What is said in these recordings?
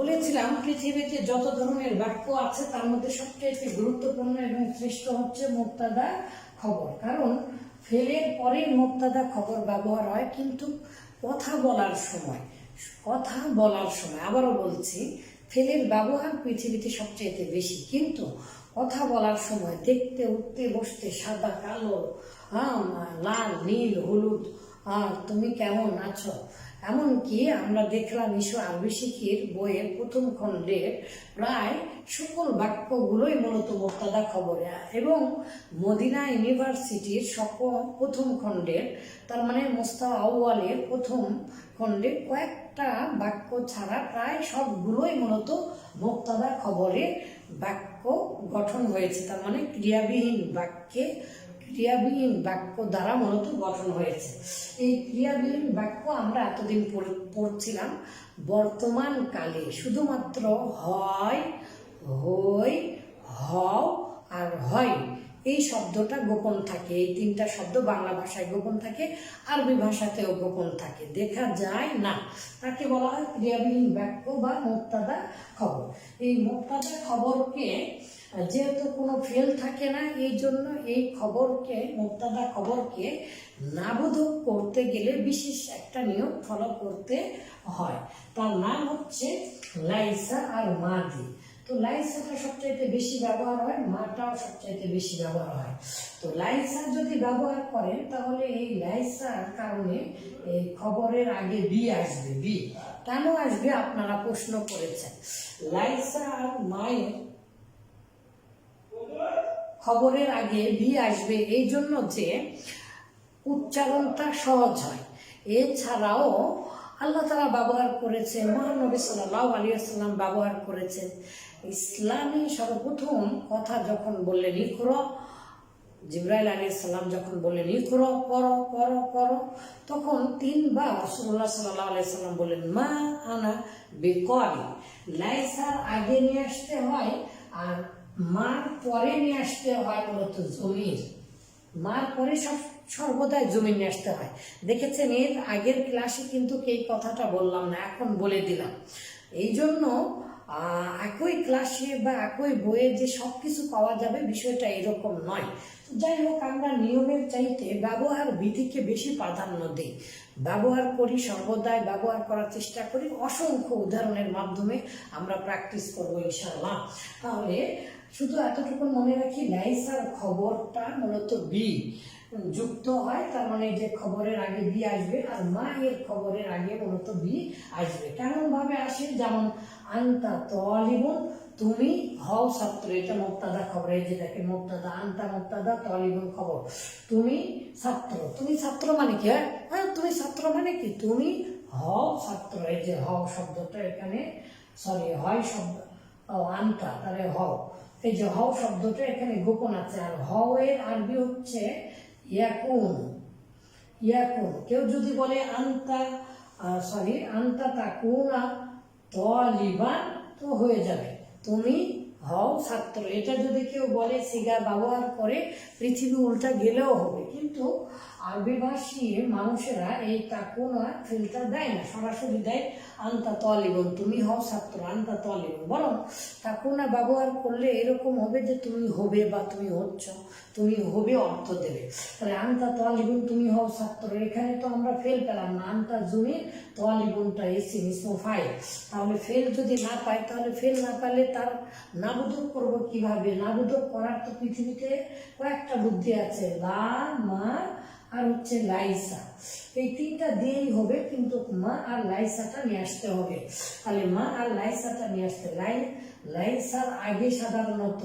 বলেছিলাম, পৃথিবীতে যত ধরনের বাক্য আছে, তার মধ্যে সবচেয়ে গুরুত্বপূর্ণ এবং শ্রেষ্ঠ হচ্ছে মুক্তাদা খবর। কারণ, ফেলের পরেই মুক্তাদা খবর ব্যবহার হয়, কিন্তু কথা বলার সময়, কথা বলার সময়, আবারও বলছি, ফেলের ব্যবহার পৃথিবীতে সবচেয়ে বেশি। কিন্তু, কথা বলার সময় দেখতে, উঠতে, বসতে সাদা, কালো লাল, নীল, হলুদ তুমি কেমন আছো? এমনকি আমরা দেখলাম ইস্যু আরবি শিখির বইয়ের প্রথম খণ্ডের প্রায় সকল বাক্যগুলোই মূলত মোক্তাদা খবরে। এবং মদিনা ইউনিভার্সিটির সকল প্রথম খণ্ডের, তার মানে মোস্তা আউয়ালের প্রথম খণ্ডে কয়েকটা বাক্য ছাড়া প্রায় সবগুলোই মূলত মোক্তাদা খবরে বাক্য গঠন হয়েছে। তার মানে ক্রিয়াবিহীন বাক্যে ক্রিয়াবিহীন বাক্য দ্বারা মূলত গঠন হয়েছে। এই ক্রিয়াবিহীন বাক্য আমরা এতদিন পড়- পড়ছিলাম। বর্তমান কালে শুধুমাত্র হয়, হই, হও আর হয় এই শব্দটা গোপন থাকে। এই তিনটা শব্দ বাংলা ভাষায় গোপন থাকে, আরবি ভাষাতেও গোপন থাকে। দেখা যায় না। তাকে বলা হয় ক্রিয়াবিহীন বাক্য বা মোক্তাদা খবর। এই মোক্তাদা খবরকে যেহেতু কোনো ফেল থাকে না, এই জন্য এই খবরকে, মুক্তাদা খবরকে নাবোধক করতে গেলে বিশেষ একটা নিয়ম ফলো করতে হয়। তার নাম হচ্ছে লাইসা আর মাদি। তো লাইসাটা সবচাইতে বেশি ব্যবহার হয়, মাটাও সবচাইতে বেশি ব্যবহার হয়। তো লাইসা যদি ব্যবহার করেন, তাহলে এই লাইসার কারণে এই খবরের আগে বি আসবে, বি। কেন আসবে? আপনারা প্রশ্ন করেছেন। লাইসা আর মায়ের খবরের আগে বি আসবে এই জন্য যে উচ্চারণটা সহজ হয়। এছাড়াও আল্লাহ তারা ব্যবহার করেছেন মহানবী সাল্লাহ আলী আসসালাম ব্যবহার করেছেন। ইসলামী সর্বপ্রথম কথা যখন বললেন ইকর জিব্রাইল আলী সাল্লাম যখন বললেন ইকর করো করো করো তখন তিনবার রসুল্লাহ সাল্লাহ আলি সাল্লাম বললেন, মা আনা বেকরি লাইসার আগে নিয়ে আসতে হয় আর মার পরে নিয়ে আসতে হয় মূলত জমির। মার পরে সব, সর্বদাই জমি নিয়ে আসতে হয়। দেখেছেন, এর আগের ক্লাসে কিন্তু এই কথাটা বললাম না, এখন বলে দিলাম। এই জন্য একই ক্লাসে বা একই বইয়ে যে সব কিছু পাওয়া যাবে, বিষয়টা এরকম নয়। যাই হোক, আমরা নিয়মের চাইতে ব্যবহার বিধিকে বেশি প্রাধান্য দিই। ব্যবহার করি সর্বদাই, ব্যবহার করার চেষ্টা করি। অসংখ্য উদাহরণের মাধ্যমে আমরা প্র্যাকটিস করব ইনশাল্লাহ তাহলে শুধু এতটুকু মনে রাখি লাইসার খবরটা মূলত বি যুক্ত হয়, তার মানে যে খবরের আগে বি আসবে আর মা এর খবরের আগে মূলত বি আসবে। কেমন ভাবে আসে? যেমন, আন্তা তলিবন, তুমি হও ছাত্র। এটা মুক্তাদা খবর, এই যে দেখে মুক্তাদা, আন্তা মুক্তাদা তলিবন খবর। তুমি ছাত্র। তুমি ছাত্র মানে কি? হ্যাঁ? হ্যাঁ তুমি ছাত্র মানে কি? তুমি হও ছাত্র। এই যে হও শব্দটা এখানে সরি হয় শব্দ। ও, আন্তা, তাহলে হও। এই যে হও শব্দটা এখানে গোপন আছে। আর হও এর আরবি হচ্ছে ইয়াকুন। ইয়াকুন। কেউ যদি বলে, আন্তা সরি আন্তা তাকুনা তলিবান তো হয়ে যাবে। তুমি হও ছাত্র। এটা যদি কেউ বলে, সিগা ব্যবহার করে পৃথিবী উল্টা গেলেও হবে। কিন্তু আরবি ভাষী মানুষেরা এই ফিল্টার দেয় না, সরাসরি দেয়, আন্তা তলিবন, তুমি হও ছাত্র, আন্তা তলিবন। তাকুনা ব্যবহার করলে এরকম হবে যে তুমি হবে বা তুমি হচ্ছ, তুমি হবে অর্থ দেবে। তাহলে আন্তা তোয়ালিগুন তুমি হও ছাত্র। এখানে তো আমরা ফেল পেলাম না। আন্তা জুমি তোয়ালিগুনটা এসি ইসমো ফাইল। তাহলে ফেল যদি না পাই, তাহলে ফেল না পাইলে তার নাবোধক করব কীভাবে? নাবোধক করার তো পৃথিবীতে কয়েকটা বুদ্ধি আছে। লা, মা আর হচ্ছে লাইসা। এই তিনটা দিয়েই হবে, কিন্তু মা আর লাইসাটা নিয়ে আসতে হবে। তাহলে মা আর লাইসাটা নিয়ে আসতে লাই লাইসার আগে সাধারণত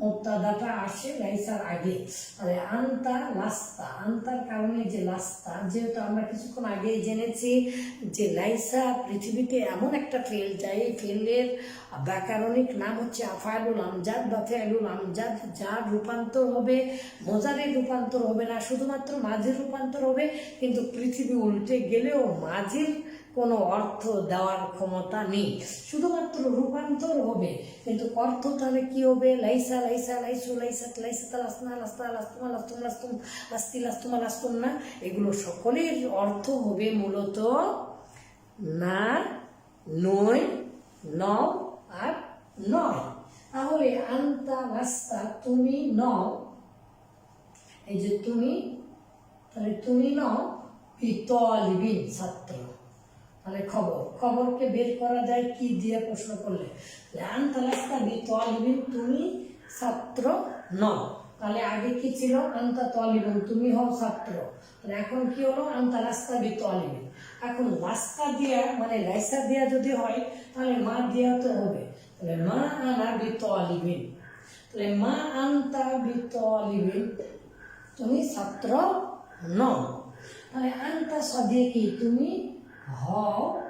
মুক্তাদাটা আসে লাইসার আগে। তাহলে আন্তা লাস্তা, আন্তার কারণে যে লাস্তা, যেহেতু আমরা কিছুক্ষণ আগেই জেনেছি যে লাইসা পৃথিবীতে এমন একটা ফেল যায়, এই ফেলের ব্যাকরণিক নাম হচ্ছে আফায়লুল আমজাদ বা ফেয়ালুল আমজাদ, যার রূপান্তর হবে, মজারের রূপান্তর হবে না, শুধুমাত্র মাঝের রূপান্তর হবে, কিন্তু পৃথিবী উল্টে গেলেও মাঝের কোনো অর্থ দেওয়ার ক্ষমতা নেই। শুধুমাত্র রূপান্তর হবে। কিন্তু অর্থ তাহলে কি হবে? লাইসা লাইসা, লাইসু, লাইসা লাইসা লাসনা লাস্তা লাস্তুমা লাস্তুম লাস্তুম, লাস্তি, লাস্তুমা, লাস্তুম না। এগুলো সকলের অর্থ হবে মূলত না, নয়, নও আর নয়। তাহলে আন্তা রাস্তা তুমি নও। এই যে তুমি, তাহলে তুমি নও বিতলিবিন ছাত্র। তাহলে খবর, খবরকে বের করা যায় কি দিয়ে প্রশ্ন করলে? আন্তা রাস্তা বিতলিবিন তুমি ছাত্র ন তাহলে আগে কি ছিল? আন্তা তলিবিন তুমি হও ছাত্র। এখন কি হলো? আন্তা রাস্তা বিতলিবিন এখন রাস্তা দিয়া মানে লাইসা দিয়া যদি হয়, তাহলে মা দিয়া তো হবে। তাহলে মা আনা বিতলিবিন তাহলে মা আন্তা বিতলিবিন তুমি ছাত্র নও। তাহলে আন্তা সদেকি, তুমি হও।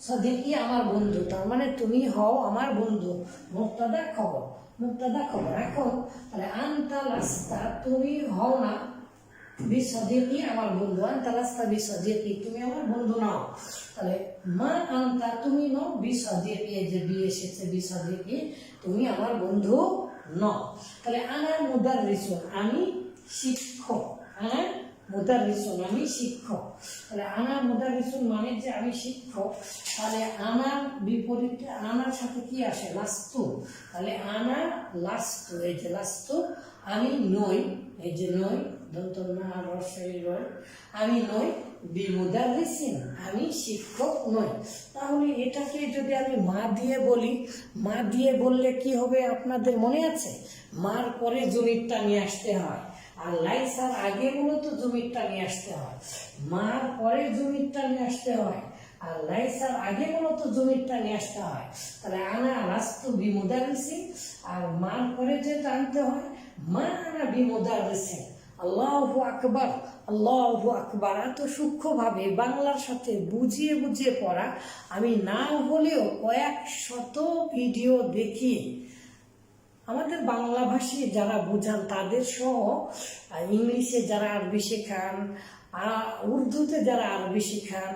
সদেকি আমার বন্ধু। তার মানে তুমি হও আমার বন্ধু। মুক্তাদা খবর। মুক্তাদা খবর। এখন তাহলে আন্তা রাস্তা তুমি হও না। বিসদেকি আমার বন্ধু। আন্তা বিসদেকি তুমি আমার বন্ধু নাও। তাহলে মা আন্তা, তুমি নও। বিসদেকি যে বি এসেছে বিসদেকি তুমি আমার বন্ধু নও। তাহলে আনার মুদার রিসুন আমি শিক্ষক। আনার মুদার রিসুন আমি শিক্ষক। তাহলে আনার মুদার রিসুন মানে যে আমি শিক্ষক, তাহলে আনার বিপরীতে আনার সাথে কি আসে? লাস্তু তাহলে আনার লাস্তু এই যে লাস্তু আমি নই, এই যে নই দন্ত না রসই রয়, আমি নই বিমুদার রিসিন আমি শিক্ষক নই। তাহলে এটাকে যদি আমি মা দিয়ে বলি, মা দিয়ে বললে কি হবে আপনাদের মনে আছে? মার পরে জমিরটা নিয়ে আসতে হয়। আর লাইসার আগে মূলত জমিরটা নিয়ে আসতে হয়। মার পরে জমিরটা নিয়ে আসতে হয়। আর লাইসার আগে মূলত জমিরটা নিয়ে আসতে হয়। তাহলে আনা রাস্তু বিমুদারিসি আর মার পরে যে টানতে হয়, মা আনা বিমুদারিসি আল্লাহু আকবার আল্লাহু আকবার। এত সূক্ষ্মভাবে বাংলার সাথে বুঝিয়ে বুঝিয়ে পড়া, আমি না হলেও কয়েক শত ভিডিও দেখি। আমাদের বাংলাভাষী যারা বোঝান তাদের সহ ইংলিশে যারা আরবি শেখান উর্দুতে যারা আরবি শেখান,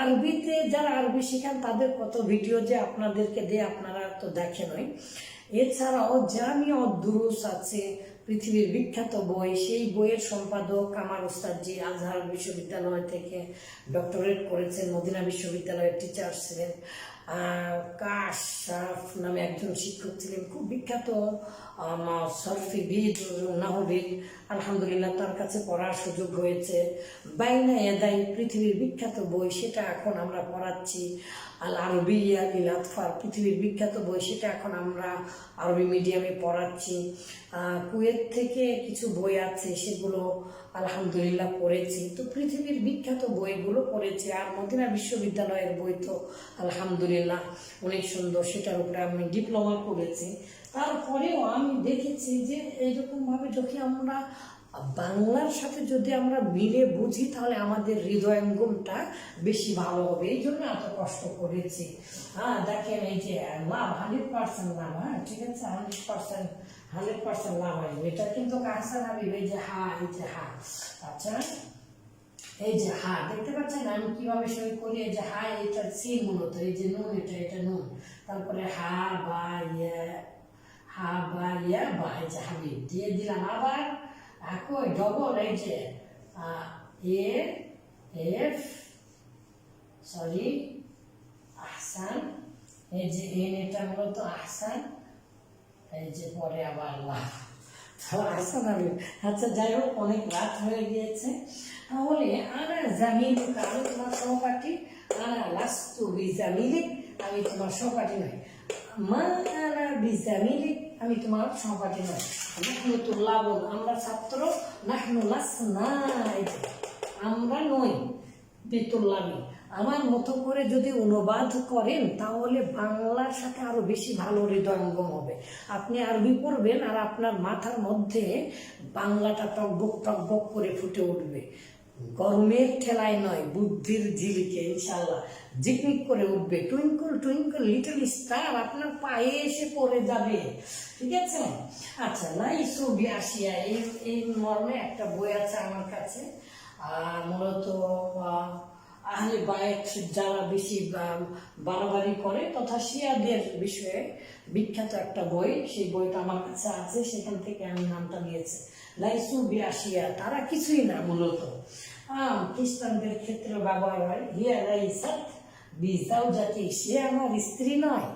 আরবিতে যারা আরবি শেখান তাদের কত ভিডিও যে আপনাদেরকে দিয়ে আপনারা তো দেখেনই এছাড়াও জামিয়া দুরুস আছে, পৃথিবীর বিখ্যাত বই, সেই বইয়ের সম্পাদক কামার উস্তাদজি আজহার বিশ্ববিদ্যালয় থেকে ডক্টরেট করেছেন, মদিনা বিশ্ববিদ্যালয়ের টিচার ছিলেন। কাশাফ নামে একজন শিক্ষক ছিলেন খুব বিখ্যাত। আলহামদুলিল্লাহ তার কাছে পড়ার সুযোগ হয়েছে। বাইনা এদাই পৃথিবীর বিখ্যাত বই সেটা এখন আমরা পড়াচ্ছি। আল আরবিয়া লিল আতফার পৃথিবীর বিখ্যাত বই সেটা এখন আমরা আরবি মিডিয়ামে পড়াচ্ছি। কুয়েত থেকে কিছু বই আছে সেগুলো আলহামদুলিল্লাহ পড়েছি। তো পৃথিবীর বিখ্যাত বইগুলো পড়েছি আর মদিনা বিশ্ববিদ্যালয়ের বই তো আলহামদুলিল্লাহ অনেক সুন্দর সেটার উপরে আমি ডিপ্লোমা করেছি। তারপরেও আমি দেখেছি যে এইরকমভাবে যখন আমরা বাংলার সাথে যদি আমরা মিলে বুঝি, তাহলে আমাদের হৃদয়ঙ্গমটা বেশি ভালো হবে। এই জন্য এত কষ্ট করেছি। হ্যাঁ দেখেন এই যে লাভ, হান্ড্রেড পার্সেন্ট লাভ হ্যাঁ ঠিক আছে? হান্ড্রেড পার্সেন্ট হান্ড্রেড পার্সেন্ট লাভ আসবে এটা কিন্তু কাহসান হাবিব এই যে হা, এই যে হা। আচ্ছা এই যে হা, দেখতে পাচ্ছেন? আমি কীভাবে সই করি? এই যে হা, এটা সি মূলত, এই যে নুন, এটা এটা নুন। তারপরে হা, বা ইয়ে বা ইয়া বা এই দিয়ে দিলাম আবার। একই ডবল এই যে এ, এফ সরি আহসান। এই যে এন এটা মূলত আহসান। এই যে, পরে আবার লাভ তো আহসান হাবিব আচ্ছা যাই হোক, অনেক রাত হয়ে গিয়েছে। তাহলে আনা জামিল কারণ তোমার সহপাঠী, আনা লাস্তু বিজামিলিক। আমি তোমার সহপাঠী নই। মা আনা বিজামিলিক। আমি তোমার সহপাঠী নই। নাহনু তুল্লাবুন আমরা ছাত্র, নাহনু লাসনা আমরা নই বিতুল্লামি আমার মতো করে যদি অনুবাদ করেন, তাহলে বাংলার সাথে আরও বেশি ভালো হৃদয়ঙ্গম হবে। আপনি আরবি পড়বেন আর আপনার মাথার মধ্যে বাংলাটা টকবক টকবক করে ফুটে উঠবে। গরমের ঠেলায় নয় বুদ্ধির ঝিলিকে ইনশাল্লাহ জিকমিক করে উঠবে। টুইঙ্কল টুইঙ্কল লিটল স্টার আপনার পায়ে এসে পড়ে যাবে। ঠিক আছে? আচ্ছা লাইসু বিয়াসিয়া এই এই মর্মে একটা বই আছে আমার কাছে। আর মূলত আহ, আহলে বায়েত যারা বেশি বাড়াবাড়ি করে তথা শিয়াদের বিষয়ে বিখ্যাত একটা বই সেই বইটা আমার কাছে আছে সেখান থেকে আমি নামটা নিয়েছি। লাইসু বিয়াসিয়া তারা কিছুই না মূলত। খ্রিস্টানদের ক্ষেত্রে হয় হিয়া লাইসাত বিজাও জাতি সে আমার স্ত্রী নয়।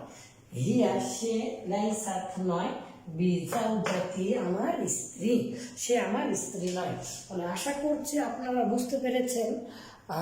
হিয়া সে লাইসাত নয় বিজাও জাতি আমার স্ত্রী, সে আমার স্ত্রী নয়। মানে আশা করছি আপনারা বুঝতে পেরেছেন।